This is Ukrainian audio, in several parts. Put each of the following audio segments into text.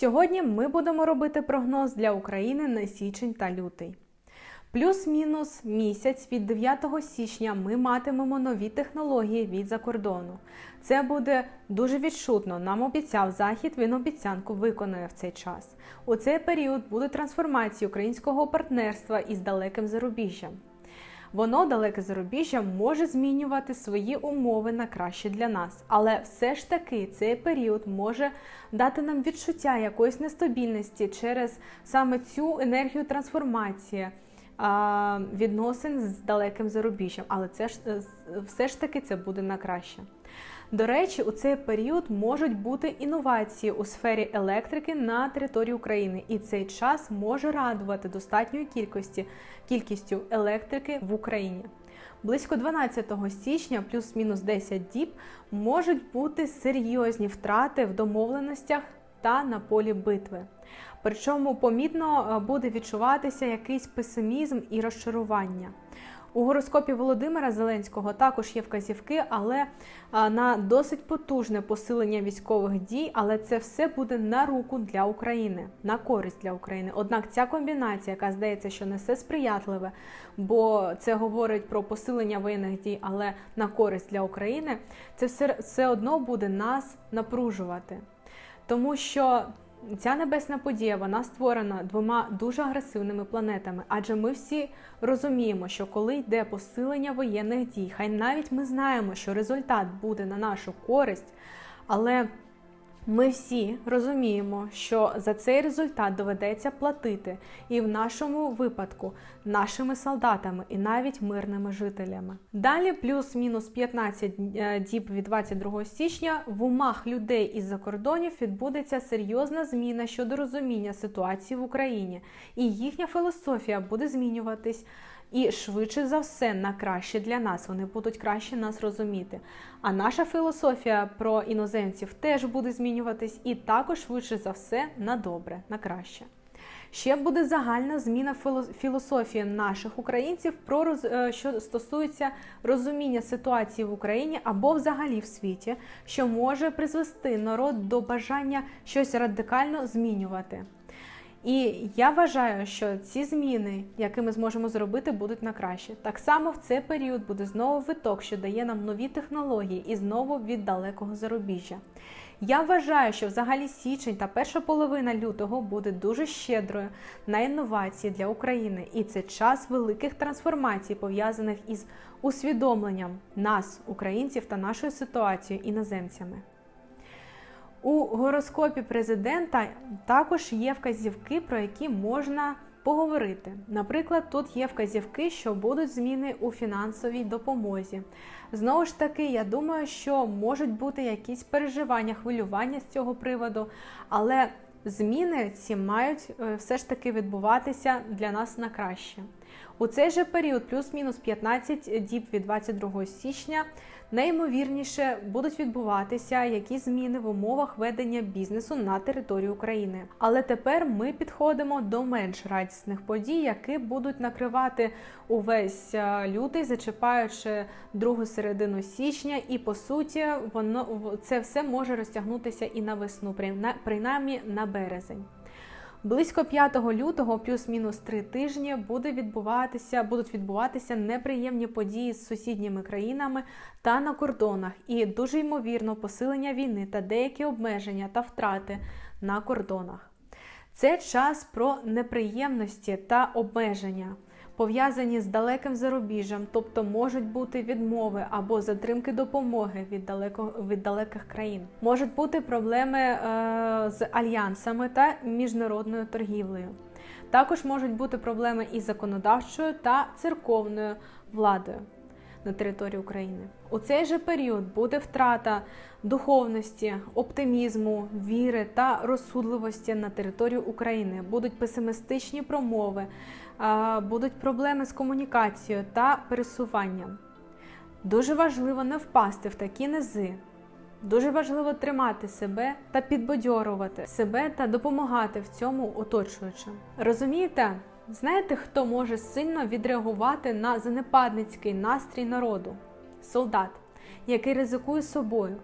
Сьогодні ми будемо робити прогноз для України на січень та лютий. Плюс-мінус місяць від 9 січня ми матимемо нові технології від закордону. Це буде дуже відчутно. Нам обіцяв захід, він обіцянку виконує в цей час. У цей період буде трансформація українського партнерства із далеким зарубіжжям. Воно далеке зарубіжжя може змінювати свої умови на краще для нас, але все ж таки цей період може дати нам відчуття якоїсь нестабільності через саме цю енергію трансформації відносин з далеким зарубіжжям. Але це ж е, все ж таки це буде на краще. До речі, у цей період можуть бути інновації у сфері електрики на території України, і цей час може радувати достатньою кількості кількістю електрики в Україні. Близько 12 січня, плюс-мінус 10 діб, можуть бути серйозні втрати в домовленостях та на полі битви. Причому помітно е, буде відчуватися якийсь песимізм і розчарування. У гороскопі Володимира Зеленського також є вказівки, але на досить потужне посилення військових дій, але це все буде на руку для України, на користь для України. Однак ця комбінація, яка здається, що несе сприятливе, бо це говорить про посилення воєнних дій, але на користь для України, це все, все одно буде нас напружувати. Тому що Ця небесна подія вона створена двома дуже агресивними планетами, адже ми всі розуміємо, що коли йде посилення воєнних дій, хай навіть ми знаємо, що результат буде на нашу користь, але ми всі розуміємо, що за цей результат доведеться платити, і в нашому випадку нашими солдатами і навіть мирними жителями. Далі, плюс-мінус 15 е, діб від 22 січня, в умах людей із-за кордонів відбудеться серйозна зміна щодо розуміння ситуації в Україні, і їхня філософія буде змінюватись. І швидше за все на краще для нас. Вони будуть краще нас розуміти. А наша філософія про іноземців теж буде змінюватись, і також швидше за все на добре, на краще. Ще буде загальна зміна філософії наших українців про роз... Е, що стосується розуміння ситуації в Україні або взагалі в світі, що може призвести народ до бажання щось радикально змінювати. І я вважаю, що ці зміни, які ми зможемо зробити, будуть на краще. Так само в цей період буде знову виток, що дає нам нові технології і знову від далекого зарубіжжя. Я вважаю, що взагалі січень та перша половина лютого буде дуже щедрою на інновації для України, і це час великих трансформацій, пов'язаних із усвідомленням нас, українців та нашою ситуацією іноземцями. У гороскопі президента також є вказівки, про які можна поговорити. Наприклад, тут є вказівки, що будуть зміни у фінансовій допомозі. Знову ж таки, я думаю, що можуть бути якісь переживання, хвилювання з цього приводу, але зміни ці мають е, все ж таки відбуватися для нас на краще. У цей же період, плюс-мінус 15 діб від 22 січня, найімовірніше будуть відбуватися якісь зміни в умовах ведення бізнесу на території України. Але тепер ми підходимо до менш радісних подій, які будуть накривати увесь е, лютий, зачіпаючи другу середину січня, і по суті, воно це все може розтягнутися і на весну, принаймні на березень. Близько 5 лютого, плюс-мінус три тижні, буде відбуватися, будуть відбуватися неприємні події з сусідніми країнами та на кордонах, і дуже ймовірно посилення війни та деякі обмеження та втрати на кордонах. Це час про неприємності та обмеження пов'язані з далеким зарубіжжям, тобто можуть бути відмови або затримки допомоги від далеко від далеких країн. Можуть бути проблеми е, з альянсами та міжнародною торгівлею. Також можуть бути проблеми із законодавчою та церковною владою на території України. У цей же період буде втрата духовності, оптимізму, віри та розсудливості на територію України. Будуть песимістичні промови, будуть проблеми з комунікацією та пересуванням. Дуже важливо не впасти в такі низи. Дуже важливо тримати себе та підбадьорувати себе та допомагати в цьому оточуючим. Розумієте, знаєте, хто може сильно відреагувати на занепадницький настрій народу? Солдат, який ризикує собою,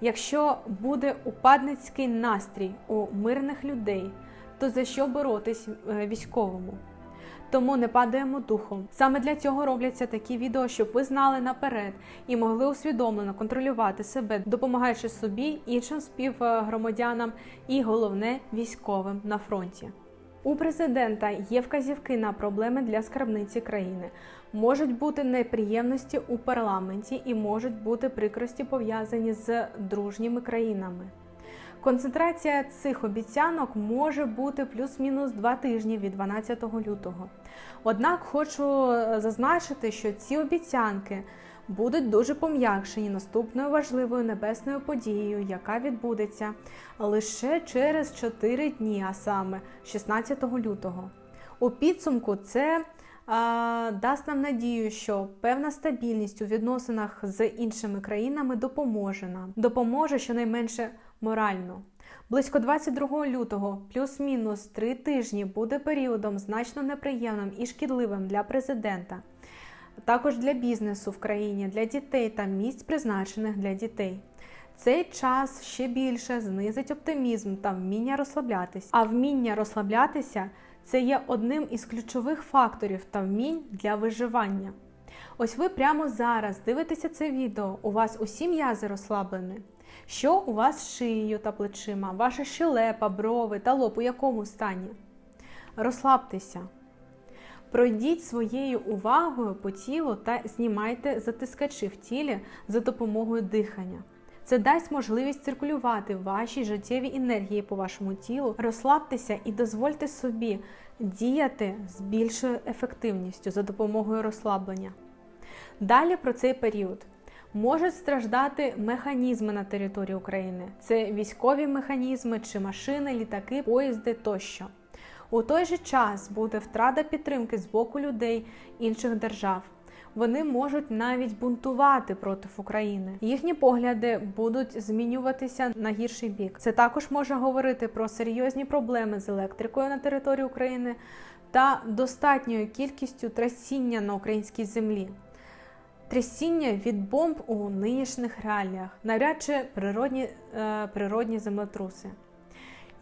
Якщо буде упадницький настрій у мирних людей, то за що боротись е, військовому? Тому не падаємо духом. Саме для цього робляться такі відео, щоб ви знали наперед і могли усвідомлено контролювати себе, допомагаючи собі, іншим співгромадянам і головне військовим на фронті. У президента є вказівки на проблеми для скарбниці країни. Можуть бути неприємності у парламенті і можуть бути прикрості пов'язані з дружніми країнами. Концентрація цих обіцянок може бути плюс-мінус два тижні від 12 лютого. Однак хочу е, зазначити, що ці обіцянки будуть дуже пом'якшені наступною важливою небесною подією, яка відбудеться лише через 4 дні, а саме 16 лютого. У підсумку це а, дасть нам надію, що певна стабільність у відносинах з іншими країнами допоможе нам, допоможе щонайменше морально. Близько 22 лютого, плюс-мінус три тижні, буде періодом значно неприємним і шкідливим для президента, також для бізнесу в країні, для дітей та місць, призначених для дітей. Цей час ще більше знизить оптимізм та вміння розслаблятися. А вміння розслаблятися це є одним із ключових факторів та вмінь для виживання. Ось ви прямо зараз дивитеся це відео, у вас усі м'язи розслаблені. Що у вас з шиєю та плечима, ваша щелепа, брови та лоб у якому стані? Розслабтеся. Пройдіть своєю увагою по тілу та знімайте затискачі в тілі за допомогою дихання. Це дасть можливість циркулювати ваші життєві енергії по вашому тілу. Розслабтеся і дозвольте собі діяти з більшою ефективністю за допомогою розслаблення. Далі про цей період. Можуть страждати механізми на території України. Це військові механізми чи машини, літаки, поїзди тощо. У той же час буде втрата підтримки з боку людей інших держав. Вони можуть навіть бунтувати проти України. Їхні погляди будуть змінюватися на гірший бік. Це також може говорити про серйозні проблеми з електрикою на території України та достатньою кількістю трасіння на українській землі. Трясіння від бомб у нинішніх реаліях, навряд чи природні, е, природні землетруси.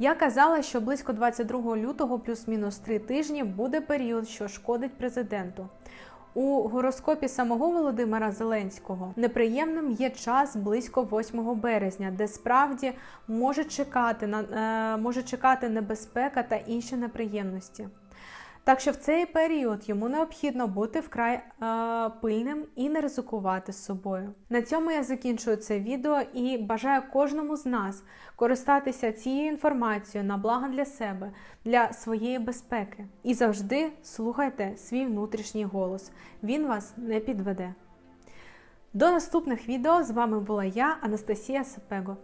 Я казала, що близько 22 лютого, плюс-мінус 3 тижні, буде період, що шкодить президенту. У гороскопі самого Володимира Зеленського неприємним є час близько 8 березня, де справді може чекати, на, е, може чекати небезпека та інші неприємності. Так що в цей період йому необхідно бути вкрай е, пильним і не ризикувати з собою. На цьому я закінчую це відео і бажаю кожному з нас користатися цією інформацією на благо для себе, для своєї безпеки. І завжди слухайте свій внутрішній голос. Він вас не підведе. До наступних відео з вами була я, Анастасія Сапего.